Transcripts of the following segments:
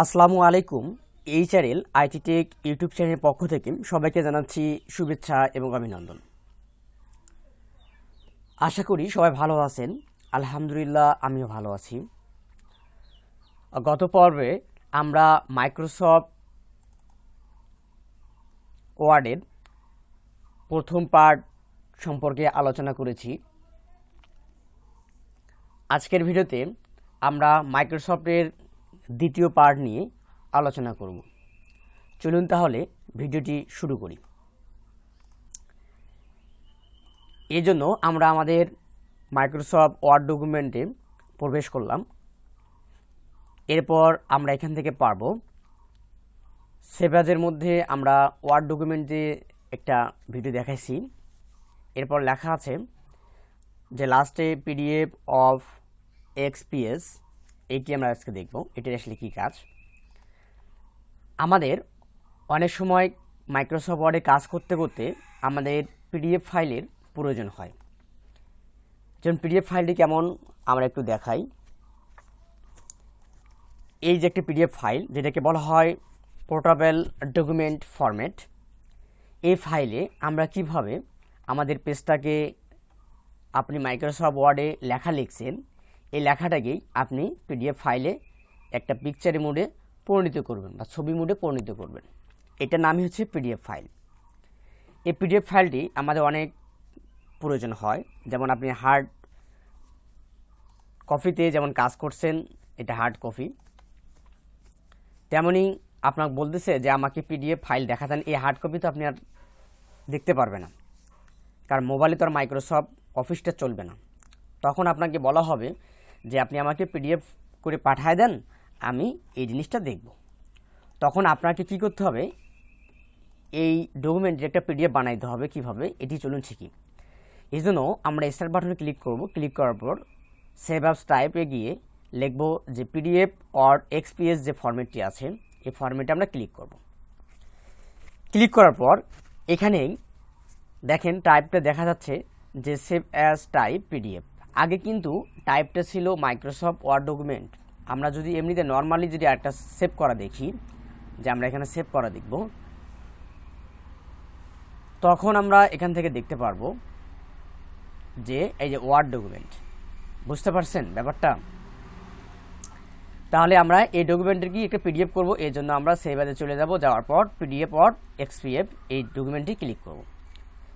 আসসালামু আলাইকুম, এই চ্যানেল আইটি টেক ইউটিউব চ্যানেলের পক্ষ থেকে সবাইকে জানাচ্ছি শুভেচ্ছা এবং অভিনন্দন। আশা করি সবাই ভালো আছেন, আলহামদুলিল্লাহ আমিও ভালো আছি। গত পর্বে আমরা মাইক্রোসফট ওয়ার্ডের প্রথম পার্ট সম্পর্কে আলোচনা করেছি। আজকের ভিডিওতে আমরা মাইক্রোসফটের দ্বিতীয় পার্ট নিয়ে আলোচনা করব। চলুন তাহলে ভিডিওটি শুরু করি। এই জন্য আমরা আমাদের মাইক্রোসফট ওয়ার্ড ডকুমেন্টে প্রবেশ করলাম। এরপর আমরা এখান থেকে পারব। সেভাজের মধ্যে আমরা ওয়ার্ড ডকুমেন্টে একটা ভিডিও দেখাইছি। এরপর লেখা আছে যে লাস্টে পিডিএফ অফ এক্সপিএস এইটি আমরা আজকে দেখব, এটির আসলে কী কাজ? আমাদের অনেক সময় মাইক্রোসফট ওয়ার্ডে কাজ করতে করতে আমাদের পিডিএফ ফাইলের প্রয়োজন হয়। যেমন পিডিএফ ফাইলটি কেমন? আমরা একটু দেখাই। এই যে একটি পিডিএফ ফাইল, যেটাকে বলা হয় পোর্টাবেল ডকুমেন্ট ফরম্যাট এই ফাইলে আমরা কীভাবে আমাদের পেজটাকে আপনি মাইক্রোসফট ওয়ার্ডে লেখা লিখছেন এই লেখাটাকেই আপনি পিডিএফ ফাইলে একটা পিকচারে মোডে পরিণত করবেন বা ছবি মোডে পরিণত করবেন। এটার নামই হচ্ছে পিডিএফ ফাইল এই পিডিএফ ফাইলটি আমাদের অনেক প্রয়োজন হয়। যেমন আপনি হার্ড কপিতে যেমন কাজ করছেন, এটা হার্ড কপি তেমনই আপনাকে বলতেছে যে আমাকে পিডিএফ ফাইল দেখাতেন। এই হার্ড কপি তো আপনি আর দেখতে পারবে না। কারণ মোবাইলে তো আর মাইক্রোসফট অফিসটা চলবে না। তখন আপনাকে বলা হবে যে আপনি আমাকে পিডিএফ করে পাঠায় দেন, আমি এই জিনিসটা দেখব। তখন আপনাকে কি করতে হবে? এই ডকুমেন্টের একটা পিডিএফ বানাইতে হবে কীভাবে, এটি চলুন শিখি। এই জন্য আমরা স্টার বাটনে ক্লিক করব। ক্লিক করার পর সেভ অ্যাপস টাইপে গিয়ে লিখব যে পিডিএফ অর এক্সপিএস যে ফরম্যাটটি আছে, এই ফরম্যাটে আমরা ক্লিক করব। ক্লিক করার পর এখানেই দেখেন টাইপটা দেখা যাচ্ছে যে সেভ অ্যাজ টাইপ পিডিএফ আগে কিন্তু টাইপটা ছিল মাইক্রোসফট ওয়ার্ড ডকুমেন্ট আমরা যদি এমনিতে নর্মালি যদি একটা সেভ করা দেখি, যে আমরা এখানে সেভ করা দেখব, তখন আমরা এখান থেকে দেখতে পারব যে এই যে ওয়ার্ড ডকুমেন্ট বুঝতে পারছেন ব্যাপারটা? তাহলে আমরা এই ডকুমেন্টের কি একটা পিডিএফ করব? এই জন্য আমরা সেভ অ্যাজে চলে যাব, যাওয়ার পর পিডিএফ অর এক্সপিএফ এই ডকুমেন্টটি ক্লিক করব।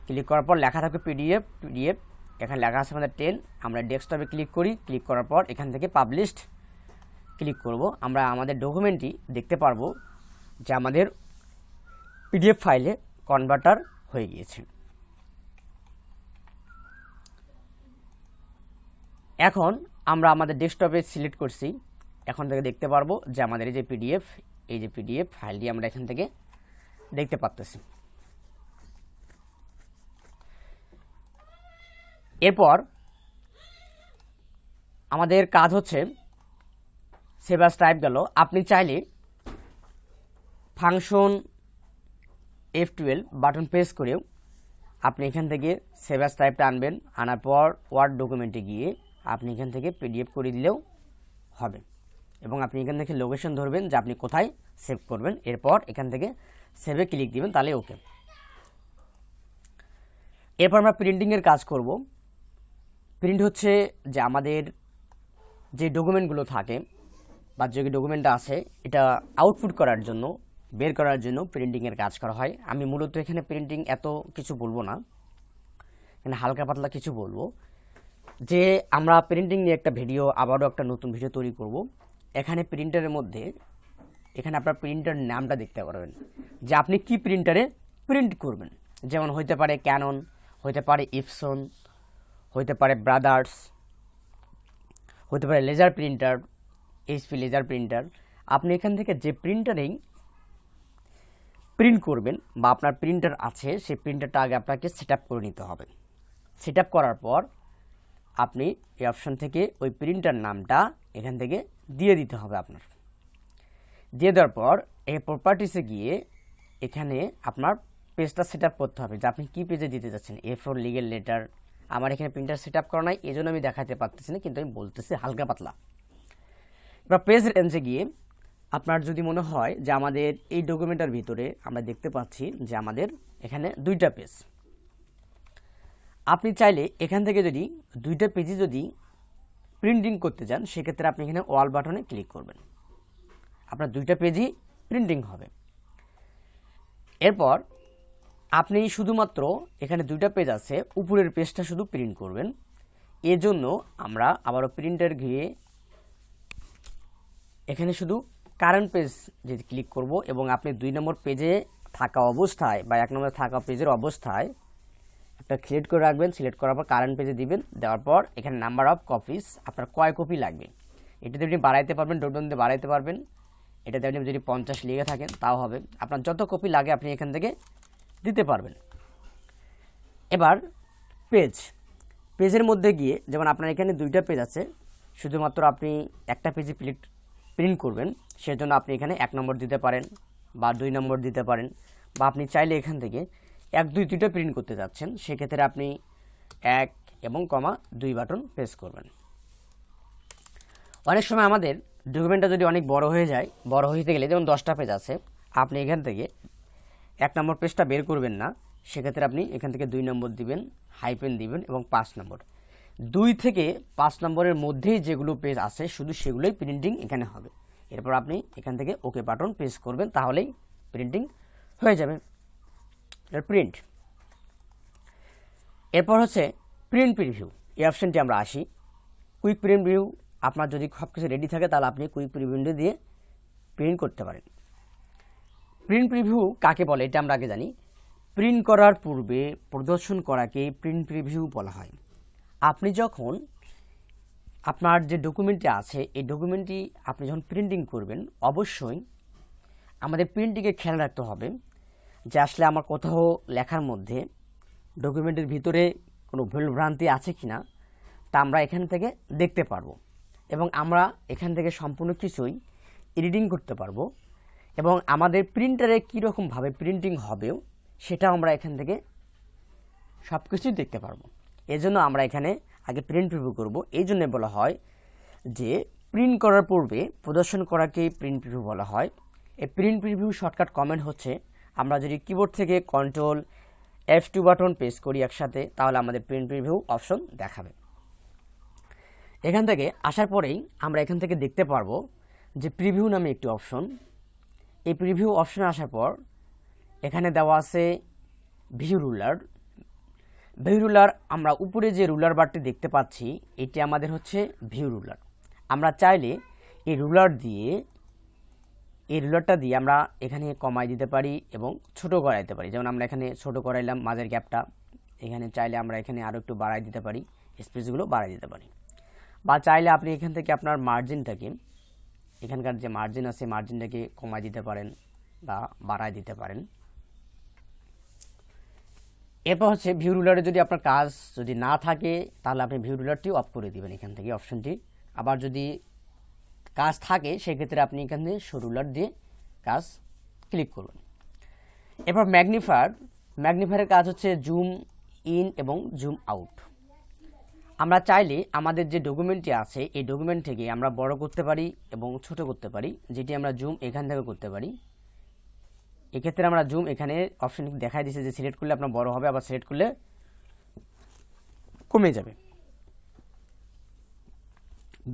ক্লিক করার পর লেখা থাকবে পিডিএফ পিডিএফ এখানে লেখা আছে আমাদের টেন, আমরা ডেস্কটপে ক্লিক করি, ক্লিক করার পর এখান থেকে পাবলিশড ক্লিক করব। আমরা আমাদের ডকুমেন্টটি দেখতে পারব যে আমাদের পিডিএফ ফাইলে কনভার্টার হয়ে গিয়েছে। এখন আমরা আমাদের ডেস্কটপে সিলেক্ট করছি। এখন থেকে দেখতে পারব যে আমাদের এই যে পিডিএফ এই যে পিডিএফ ফাইলটি আমরা এখান থেকে দেখতে পারতেছি। এরপর আমাদের কাজ হচ্ছে সেভাস টাইপ গেল। আপনি চাইলে function F twelve button press করেও আপনি এখান থেকে সেভাস টাইপটা আনবেন। আনার পর ওয়ার্ড ডকুমেন্টে গিয়ে আপনি এখান থেকে পিডিএফ করে দিলেও হবে। এবং আপনি এখান থেকে লোকেশন ধরবেন যে আপনি কোথায় সেভ করবেন। এরপর এখান থেকে সেভে ক্লিক দিবেন, তাহলে ওকে এরপর আমরা প্রিন্টিংয়ের কাজ করব। প্রিন্ট হচ্ছে যে আমাদের যে ডকুমেন্টগুলো থাকে বা যে ডকুমেন্টটা আছে, এটা আউটপুট করার জন্য, বের করার জন্য প্রিন্টিংয়ের কাজ করা হয়। আমি মূলত এখানে প্রিন্টিং এত কিছু বলব না, এখানে হালকা পাতলা কিছু বলব। যে আমরা প্রিন্টিং নিয়ে একটা ভিডিও আবারও একটা নতুন ভিডিও তৈরি করব। এখানে প্রিন্টারের মধ্যে, এখানে আপনার প্রিন্টার নামটা দেখতে পারবেন। যে আপনি কি প্রিন্টারে প্রিন্ট করবেন? যেমন হইতে পারে ক্যানন হইতে পারে ইপসন হইতে পারে ব্রাদার্স হতে পারে laser printer HP laser printer. আপনি এখান থেকে যে প্রিন্টারেই প্রিন্ট করবেন বা আপনার প্রিন্টার আছে, সেই প্রিন্টারটা আগে আপনাকে সেট করে নিতে হবে। সেট করার পর আপনি এই অপশন থেকে ওই প্রিন্টার নামটা এখান থেকে দিয়ে দিতে হবে আপনার। দিয়ে দেওয়ার পর এই প্রপার্টিসে গিয়ে এখানে আপনার পেজটা সেট করতে হবে যে আপনি কী পেজে দিতে যাচ্ছেন? এ ফোর লিগেল লেটার আমার এখানে প্রিন্টার সেট আপ করা নাই এই জন্য আমি দেখাতে পারতেছি না, কিন্তু আমি বলতেছি হালকা পাতলা। এবার পেজ রেঞ্জে গিয়ে আপনার যদি মনে হয় যে আমাদের এই ডকুমেন্টের ভিতরে আমরা দেখতে পাচ্ছি যে আমাদের এখানে দুইটা পেজ আপনি চাইলে এখান থেকে যদি দুইটা পেজই যদি প্রিন্টিং করতে চান সেক্ষেত্রে আপনি এখানে ওয়াল বাটনে ক্লিক করবেন। আপনার দুইটা পেজই প্রিন্টিং হবে। এরপর আপনি শুধুমাত্র এখানে দুইটা পেজ আছে, উপরের পেজটা শুধু প্রিন্ট করবেন। এজন্য আমরা আবারও প্রিন্টার গিয়ে এখানে শুধু কারেন্ট পেজ যদি ক্লিক করব এবং আপনি দুই নম্বর পেজে থাকা অবস্থায় বা এক নম্বরে থাকা পেজের অবস্থায় একটা সিলেক্ট করে রাখবেন। সিলেক্ট করার পর কারেন্ট পেজে দিবেন। দেওয়ার পর এখানে নাম্বার অফ কপিস আপনার কয় কপি লাগবে? এটাতে আপনি বাড়াইতে পারবেন ডোটন দিয়ে বাড়াইতে পারবেন। এটাতে আপনি যদি পঞ্চাশ লিখে থাকেন, তাও হবে। আপনার যত কপি লাগে, আপনি এখান থেকে দিতে পারবেন। এবার পেজ পেজের মধ্যে গিয়ে যেমন আপনার এখানে দুইটা পেজ আছে, শুধুমাত্র আপনি একটা পেজে প্রিন্ট প্রিন্ট করবেন, সেজন্য আপনি এখানে এক নম্বর দিতে পারেন বা দুই নম্বর দিতে পারেন বা আপনি চাইলে এখান থেকে এক, দুই দুইটা প্রিন্ট করতে যাচ্ছেন, সেক্ষেত্রে আপনি এক এবং কমা দুই বাটন প্রেস করবেন। অনেক সময় আমাদের ডকুমেন্টটা যদি অনেক বড় হয়ে যায়, বড় হইতে গেলে যেমন দশটা পেজ আছে, আপনি এখান থেকে এক নম্বর পেজটা বের করবেন না, সেক্ষেত্রে আপনি এখান থেকে দুই নম্বর দিবেন হাইপেন দিবেন এবং পাঁচ নম্বর। দুই থেকে পাঁচ নম্বরের মধ্যেই যেগুলো পেজ আছে, শুধু সেগুলোই প্রিন্টিং এখানে হবে। এরপর আপনি এখান থেকে ওকে বাটন প্রেস করবেন, তাহলেই প্রিন্টিং হয়ে যাবে। প্রিন্ট এরপর হচ্ছে প্রিন্ট প্রিভিউ এই অপশানটি আমরা আসি। কুইক প্রিন্ট ভিউ আপনার যদি সব কিছু রেডি থাকে, তাহলে আপনি কুইক প্রিভিউ দিয়ে প্রিন্ট করতে পারেন। প্রিন্ট প্রিভিউ কাকে বলে এটা আমরা আগে জানি। প্রিন্ট করার পূর্বে প্রদর্শন করাকে প্রিন্ট প্রিভিউ বলা হয়। আপনি যখন আপনার যে ডকুমেন্টটি আছে, এই ডকুমেন্টটি আপনি যখন প্রিন্টিং করবেন, অবশ্যই আমাদের প্রিন্টিংয়ে খেয়াল রাখতে হবে যে আসলে আমার কোথাও লেখার মধ্যে ডকুমেন্টের ভিতরে কোনো ভুলভ্রান্তি আছে কি না তা আমরা এখান থেকে দেখতে পারব এবং আমরা এখান থেকে সম্পূর্ণ কিছুই এডিটিং করতে পারব। এবং আমাদের প্রিন্টারে কীরকমভাবে প্রিন্টিং হবেও সেটা আমরা এখান থেকে সব কিছুই দেখতে পারব। এজন্য আমরা এখানে আগে প্রিন্ট প্রিভিউ করব। এই জন্য বলা হয় যে প্রিন্ট করার পূর্বে প্রদর্শন করাকে প্রিন্ট প্রিভিউ বলা হয়। এই প্রিন্ট প্রিভিউ শর্টকাট কমেন্ট হচ্ছে, আমরা যদি কিবোর্ড থেকে control F two button press করি একসাথে, তাহলে আমাদের প্রিন্ট প্রিভিউ অপশন দেখাবে। এখান থেকে আসার পরেই আমরা এখান থেকে দেখতে পারব যে প্রিভিউ নামে একটি অপশন এই প্রিভিউ অপশনে আসার পর, এখানে দেওয়া আছে ভিউ রুলার ভিউ রুলার আমরা উপরে যে রুলার বারটি দেখতে পাচ্ছি, এটি আমাদের হচ্ছে ভিউ রুলার আমরা চাইলে এই রুলার দিয়ে, এই রুলারটা দিয়ে আমরা এখানে কমাই দিতে পারি এবং ছোট করাইতে পারি। যেমন আমরা এখানে ছোট করাইলাম মাঝের গ্যাপটা এখানে চাইলে আমরা এখানে আরও একটু বাড়াই দিতে পারি স্পেসগুলো বাড়াই দিতে পারি। বা চাইলে আপনি এখান থেকে আপনার মার্জিনটাকে এখানকার যে মার্জিন আছে মার্জিনটাকে কমাই দিতে পারেন বা বাড়াই দিতে পারেন। এরপর হচ্ছে ভিউ রুলারে যদি আপনার কাজ যদি না থাকে, তাহলে আপনি ভিউ রুলারটি অফ করে দিবেন এখান থেকে অপশনটি আবার যদি কাজ থাকে, সেক্ষেত্রে আপনি এখান থেকে শো রুলার দিয়ে কাজ ক্লিক করবেন। এরপর ম্যাগনিফায়ার ম্যাগনিফায়ারের কাজ হচ্ছে জুম ইন এবং জুম আউট আমরা চাইলে আমাদের যে ডকুমেন্টটি আছে, এই ডকুমেন্ট থেকে আমরা বড় করতে পারি এবং ছোট করতে পারি, যেটি আমরা জুম এখান থেকে করতে পারি। এক্ষেত্রে আমরা জুম এখানে অপশন দেখাই দিচ্ছে যে সিলেক্ট করলে আপনার বড় হবে, আবার সিলেক্ট করলে কমে যাবে।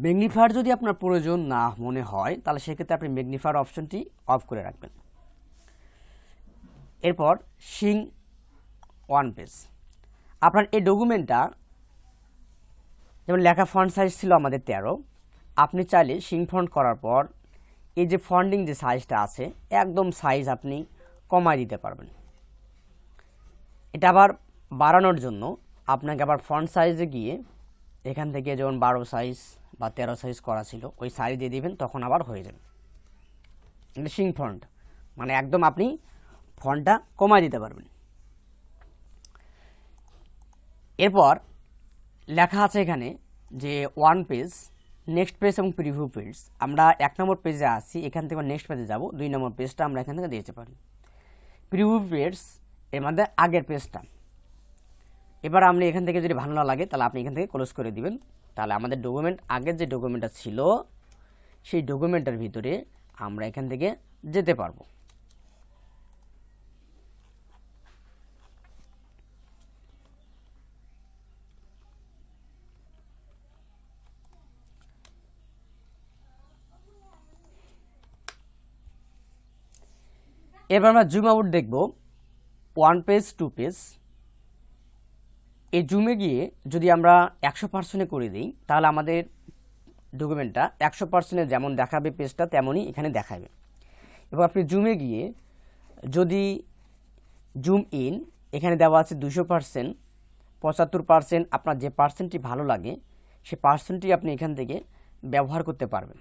ম্যাগনিফায়ার যদি আপনার প্রয়োজন না মনে হয়, তাহলে সেক্ষেত্রে আপনি ম্যাগনিফায়ার অপশনটি অফ করে রাখবেন। এরপর সিং ওয়ান পেজ আপনার এই ডকুমেন্টটা যেমন লেখা ফন্ট সাইজ ছিল আমাদের তেরো। আপনি চাইলে সিং ফন্ট করার পর এই যে ফন্ডিং যে সাইজটা আছে, একদম সাইজ আপনি কমায় দিতে পারবেন। এটা আবার বাড়ানোর জন্য আপনাকে আবার ফন্ট সাইজে গিয়ে এখান থেকে যেমন বারো সাইজ বা তেরো সাইজ করা ছিল, ওই সাইজ দিয়ে দিবেন, তখন আবার হয়ে যাবে। এটা সিং ফন্ট মানে একদম আপনি ফন্টটা কমায় দিতে পারবেন। এরপর লেখা আছে এখানে যে ওয়ান পেজ নেক্সট পেজ এবং প্রিভিউ পেজ আমরা এক নম্বর পেজে আসি এখান থেকে নেক্সট পেজে যাব, দুই নম্বর পেজটা আমরা এখান থেকে দিতে পারি। প্রিভিউ পেজ এর মধ্যে আগের পেজটা এবার আপনি এখান থেকে যদি ভালো না লাগে, তাহলে আপনি এখান থেকে ক্লোজ করে দিবেন। তাহলে আমাদের ডকুমেন্ট আগের যে ডকুমেন্টটা ছিল, সেই ডকুমেন্টের ভিতরে আমরা এখান থেকে যেতে পারব। এবার আমরা জুম আউট দেখব। ওয়ান পেজ টু পেজ এই জুমে গিয়ে যদি আমরা একশো পার্সেন্টে করে দিই, তাহলে আমাদের ডকুমেন্টটা একশো পার্সেন্টে যেমন দেখাবে পেজটা তেমনই এখানে দেখাবে। এবং আপনি জুমে গিয়ে যদি জুম ইন এখানে দেওয়া আছে দুশো পার্সেন্ট পঁচাত্তর পার্সেন্ট আপনার যে পার্সেন্টটি ভালো লাগে, সে পার্সেন্টটি আপনি এখান থেকে ব্যবহার করতে পারবেন।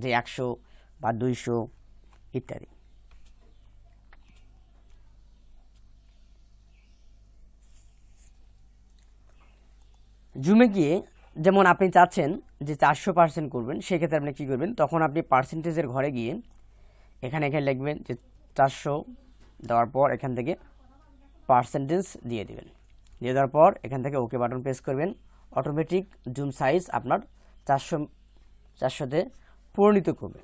যে একশো বা দুইশো, ইত্যাদি। জুমে গিয়ে যেমন আপনি চাচ্ছেন যে চারশো পার্সেন্ট করবেন, সেক্ষেত্রে আপনি কী করবেন? তখন আপনি পার্সেন্টেজের ঘরে গিয়ে এখানে এখানে লিখবেন যে চারশো দেওয়ার পর এখান থেকে পার্সেন্টেজ দিয়ে দিবেন। দিয়ে দেওয়ার পর এখান থেকে ওকে বাটন প্রেস করবেন। অটোমেটিক জুম সাইজ আপনার চারশো, চারশোতে পরিণত করবে।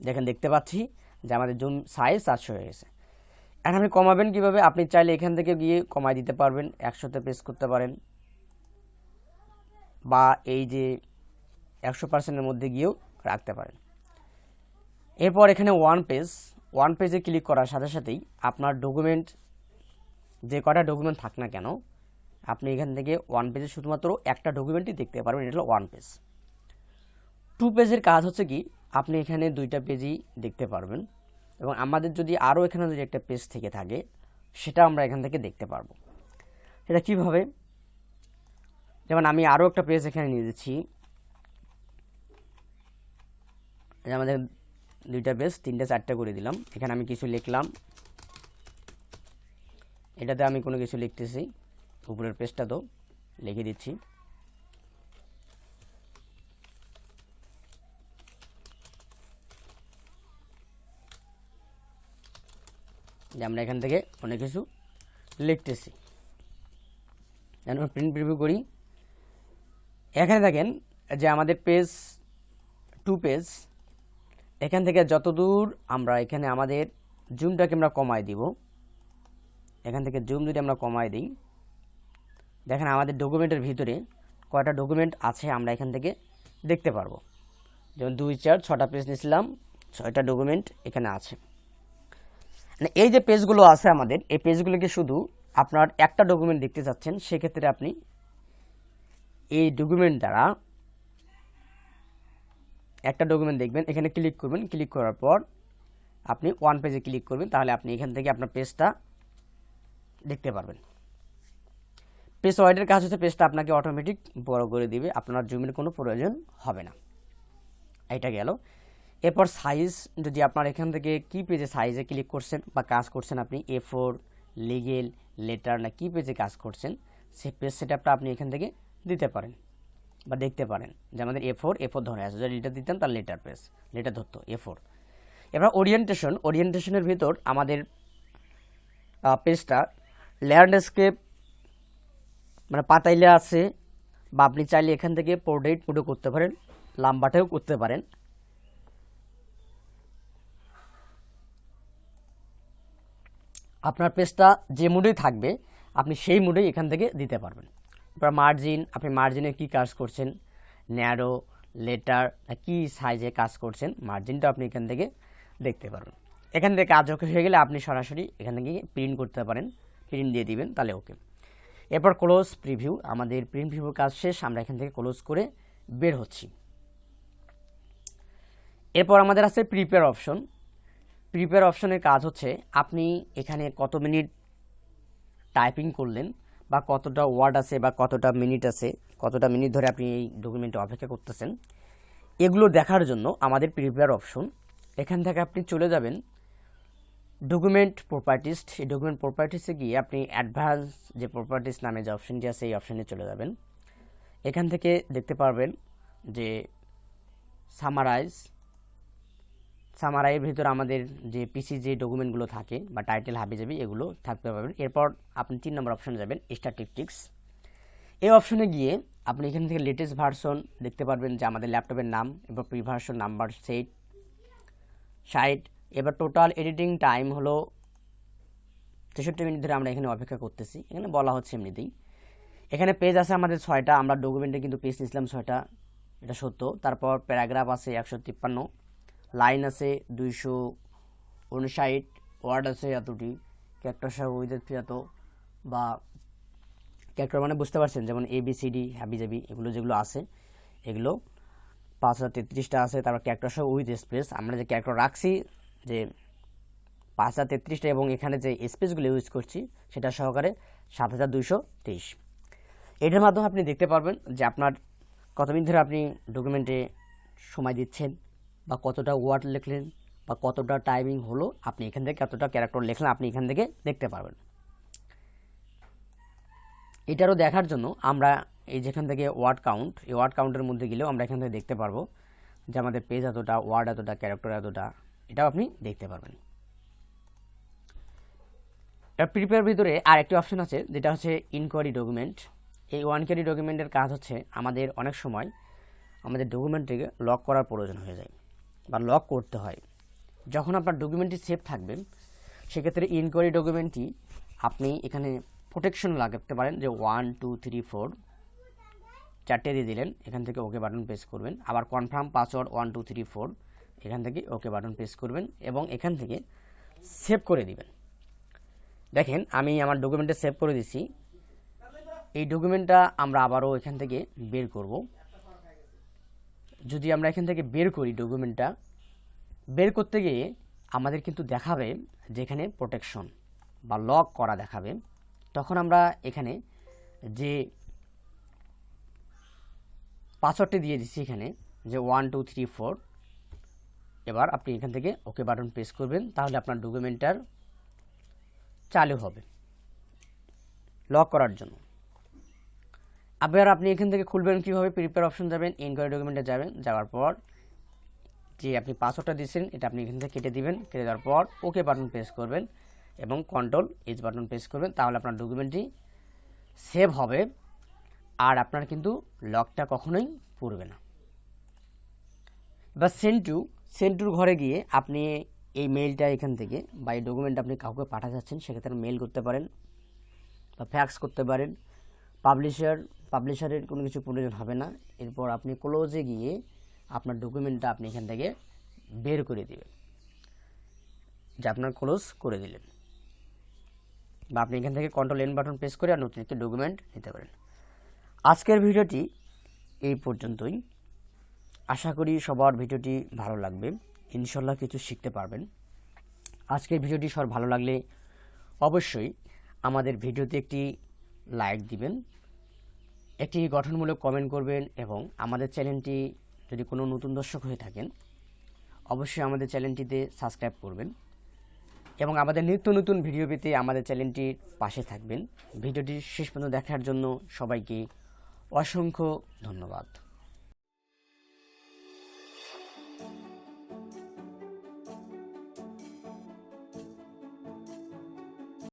দেখেন, দেখতে পাচ্ছি যে আমাদের জুম সাইজ চারশো হয়ে গেছে। এখন আপনি কমাবেন কীভাবে? আপনি চাইলে এখান থেকে গিয়ে কমাই দিতে পারবেন একশোতে প্রেস করতে পারেন। বা এই যে একশো পার্সেন্টের মধ্যে গিয়েও রাখতে পারেন। এরপর এখানে ওয়ান পেজ ওয়ান পেজে ক্লিক করার সাথে সাথেই আপনার ডকুমেন্ট যে কটা ডকুমেন্ট থাক না কেন, আপনি এখান থেকে ওয়ান পেজে শুধুমাত্র একটা ডকুমেন্টই দেখতে পারবেন, এটা হলো ওয়ান পেজ টু পেজের কাজ হচ্ছে কি, আপনি এখানে দুইটা পেজই দেখতে পারবেন। এবং আমাদের যদি আরও এখানে যদি একটা পেজ থেকে থাকে, সেটা আমরা এখান থেকে দেখতে পারব। সেটা কীভাবে? যেমন আমি আরও একটা পেজ এখানে নিয়ে দিচ্ছি। আমাদের দুইটা পেজ তিনটা, চারটা করে দিলাম। এখানে আমি কিছু লিখলাম। এটাতে আমি কোনো কিছু লিখতেছি। উপরের পেজটা তো লিখে দিচ্ছি। যে আমরা এখান থেকে অনেক কিছু লিখতেছি। যেন প্রিন্ট প্রিভিউ করি। এখানে দেখেন যে আমাদের পেজ টু পেজ এখান থেকে যতদূর আমরা এখানে আমাদের জুমটাকে আমরা কমাই দিব, এখান থেকে জুম যদি আমরা কমাই দিই, দেখেন আমাদের ডকুমেন্টের ভিতরে কয়টা ডকুমেন্ট আছে আমরা এখান থেকে দেখতে পারব। যেমন দুই চার, ছটা পেজ নিয়েছিলাম ছয়টা ডকুমেন্ট এখানে আছে। এই যে পেজগুলো আছে আমাদের, এই পেজগুলোকে শুধু আপনার একটা ডকুমেন্ট দেখতে চাচ্ছেন, সেক্ষেত্রে আপনি এই ডকুমেন্ট দ্বারা একটা ডকুমেন্ট দেখবেন, এখানে ক্লিক করবেন ক্লিক করার পর আপনি ওয়ান পেজে ক্লিক করবেন, তাহলে আপনি এখান থেকে আপনার পেজটা দেখতে পারবেন। পেজ ওয়াইডের কাজ হচ্ছে পেজটা আপনাকে অটোমেটিক বড় করে দিবে, আপনার জুমের কোনো প্রয়োজন হবে না। এটা গেল। এরপর সাইজ যদি আপনার এখান থেকে কি পেজে সাইজে ক্লিক করছেন বা কাজ করছেন আপনি এ ফোর লিগেল লেটার না কি পেজে কাজ করছেন, সেই পেজ সেটআপটা আপনি এখান থেকে দিতে পারেন বা দেখতে পারেন যে আমাদের এ ফোর এ ফোর ধরে আছে। যদি লেটার দিতাম তার লেটার পেজ লেটার ধরতো এ ফোর এবার ওরিয়েন্টেশন ওরিয়েন্টেশনের ভিতর আমাদের পেজটা ল্যান্ডস্কেপ মানে পাতাইলে আছে বা আপনি চাইলে এখান থেকে পোর্ট্রেট মুডও করতে পারেন লাম্বাটাও করতে পারেন। আপনার পেজটা যে মুডেই থাকবে, আপনি সেই মুডেই এখান থেকে দিতে পারবেন। এবার মার্জিন আপনি মার্জিনে কি কাজ করছেন ন্যারো লেটার কি সাইজে কাজ করছেন মার্জিনটা আপনি এখান থেকে দেখতে পারবেন। এখান থেকে কাজ ওকে হয়ে গেলে আপনি সরাসরি এখান থেকে প্রিন্ট করতে পারেন প্রিন্ট দিয়ে দিবেন, তাহলে ওকে এরপর ক্লোজ প্রিভিউ আমাদের প্রিন্ট প্রিভিউ কাজ শেষ, আমরা এখান থেকে ক্লোজ করে বের হচ্ছি। এরপর আমাদের আছে প্রিপেয়ার অপশন প্রিপেয়ার অপশনের কাজ হচ্ছে, আপনি এখানে কত মিনিট টাইপিং করলেন বা কতটা ওয়ার্ড আছে বা কতটা মিনিট আছে, কতটা মিনিট ধরে আপনি এই ডকুমেন্টে অপেক্ষা করতেছেন, এগুলো দেখার জন্য আমাদের প্রিপেয়ার অপশন এখান থেকে আপনি চলে যাবেন ডকুমেন্ট প্রপার্টিস এই ডকুমেন্ট প্রপার্টিসে গিয়ে আপনি অ্যাডভান্স যে প্রপার্টিস নামে যে অপশনটি আছে, এই অপশনে চলে যাবেন। এখান থেকে দেখতে পারবেন যে সামারাইজ সামারাইয়ের ভিতর আমাদের যে পিসি যে ডকুমেন্টগুলো থাকে বা টাইটেল হাবি যাবি, এগুলো থাকতে পারবেন এরপর আপনি তিন নম্বর অপশনে যাবেন স্ট্যাটিস্টিক্স এই অপশনে গিয়ে আপনি এখান থেকে লেটেস্ট ভার্সন দেখতে পারবেন যে আমাদের ল্যাপটপের নাম এবার প্রিভার্সন নাম্বার সেট সাইট এবার টোটাল এডিটিং টাইম হলো তেষট্টি মিনিট ধরে আমরা এখানে অপেক্ষা করতেছি। এখানে বলা হচ্ছে এমনিতেই। এখানে পেজ আছে আমাদের ছয়টা, আমরা ডকুমেন্টে কিন্তু পেজ নিয়েছিলাম ছয়টা, এটা সত্য। তারপর প্যারাগ্রাফ আছে একশো তিপ্পান্ন। লাইন আছে দুইশো উনষাট, ওয়ার্ড আছে এতটি। ক্যারেক্টার সহ উইথ এত বা ক্যারেক্টার মানে বুঝতে পারছেন, যেমন এ বি সি ডি হ্যাবি জাবি, এগুলো যেগুলো আছে, এগুলো পাঁচ হাজার তেত্রিশটা আছে। তারপর ক্যারেক্টার সহ উইথ স্পেস, আমরা যে ক্যারেক্টার রাখছি যে পাঁচ হাজার তেত্রিশটা এবং এখানে যে স্পেসগুলো ইউজ করছি, সেটা সহকারে সাত হাজার দুইশো তেইশ। এটার মাধ্যমে আপনি দেখতে পারবেন যে আপনার কতদিন ধরে আপনি ডকুমেন্টে সময় দিচ্ছেন বা কতটা ওয়ার্ড লিখলেন বা কতটা টাইমিং হলো, আপনি এখান থেকে কতটা ক্যারেক্টার লিখলেন, আপনি এখান থেকে দেখতে পারবেন। এটারও দেখার জন্য আমরা এই যেখান থেকে ওয়ার্ড কাউন্ট এই ওয়ার্ড কাউন্টের মধ্যে গেলেও আমরা এখান থেকে দেখতে পারব যে আমাদের পেজ এতটা ওয়ার্ড এতটা ক্যারেক্টার এতটা, এটাও আপনি দেখতে পারবেন। প্রিপেয়ার ভিতরে আর একটি অপশন আছে, যেটা হচ্ছে ইনকোয়ারি ডকুমেন্ট এই ওয়ানকোয়ারি ডকুমেন্টের কাজ হচ্ছে আমাদের অনেক সময় আমাদের ডকুমেন্টটিকে লক করার প্রয়োজন হয়ে যায়। বা লক করতে হয়। যখন আপনার ডকুমেন্টটি সেভ থাকবে, সেক্ষেত্রে ইনকোয়ারি ডকুমেন্টটি আপনি এখানে প্রোটেকশন লাগাতে পারেন যে ওয়ান টু থ্রি ফোর চারটে দিয়ে দিলেন, এখান থেকে ওকে বাটন প্রেস করবেন। আবার confirm password one two three four এখান থেকে ওকে বাটন প্রেস করবেন এবং এখান থেকে সেভ করে দিবেন। দেখেন, আমি আমার ডকুমেন্টে সেভ করে দিছি। এই ডকুমেন্টটা আমরা আবারও এখান থেকে বের করব। যদি আমরা এখান থেকে বের করি ডকুমেন্টটা, বের করতে গিয়ে আমাদের কিন্তু দেখাবে যেখানে প্রোটেকশন বা লক করা দেখাবে। তখন আমরা এখানে যে পাসওয়ার্ডটি দিয়ে দিচ্ছি এখানে, যে ওয়ান টু থ্রি ফোর এবার আপনি এখান থেকে ওকে বাটন প্রেস করবেন, তাহলে আপনার ডকুমেন্টটার চালু হবে। লক করার জন্য। আবার আপনি এখান থেকে খুলবেন কীভাবে? প্রিপেয়ার অপশন যাবেন ইনকোয়ারি ডকুমেন্টে যাবেন, যাওয়ার পর যে আপনি পাসওয়ার্ডটা দিচ্ছেন এটা আপনি এখান থেকে কেটে দিবেন, কেটে দেওয়ার পর ওকে বাটন প্রেস করবেন এবং কন্ট্রোল এইচ বাটন প্রেস করবেন, তাহলে আপনার ডকুমেন্টটি সেভ হবে আর আপনার কিন্তু লকটা কখনোই পড়বে না। এবার সেন্ড টু সেন্ড টুর ঘরে গিয়ে আপনি এই মেইলটা এখান থেকে বা এই ডকুমেন্ট আপনি কাউকে পাঠাতে যাচ্ছেন, সেক্ষেত্রে মেল করতে পারেন বা ফ্যাক্স করতে পারেন পাবলিশার পাবলিশারের কোনো কিছু প্রয়োজন হবে না। এরপর আপনি ক্লোজে গিয়ে আপনার ডকুমেন্টটা আপনি এখান থেকে বের করে দিবেন। যে আপনার ক্লোজ করে দিলেন। বা আপনি এখান থেকে কন্ট্রোল এন বাটন প্রেস করে আর নতুন একটি ডকুমেন্ট নিতে পারেন। আজকের ভিডিওটি এই পর্যন্তই। আশা করি সবার ভিডিওটি ভালো লাগবে। ইনশাল্লাহ কিছু শিখতে পারবেন। আজকের ভিডিওটি সবার ভালো লাগলে অবশ্যই আমাদের ভিডিওতে একটি লাইক দিবেন। একটি গঠনমূলক কমেন্ট করবেন এবং আমাদের চ্যানেলটি যদি কোনো নতুন দর্শক হয়ে থাকেন, অবশ্যই আমাদের চ্যানেলটিতে সাবস্ক্রাইব করবেন এবং আমাদের নিত্য নতুন ভিডিও পেতে আমাদের চ্যানেলটির পাশে থাকবেন। ভিডিওটি শেষ পর্যন্ত দেখার জন্য সবাইকে অসংখ্য ধন্যবাদ।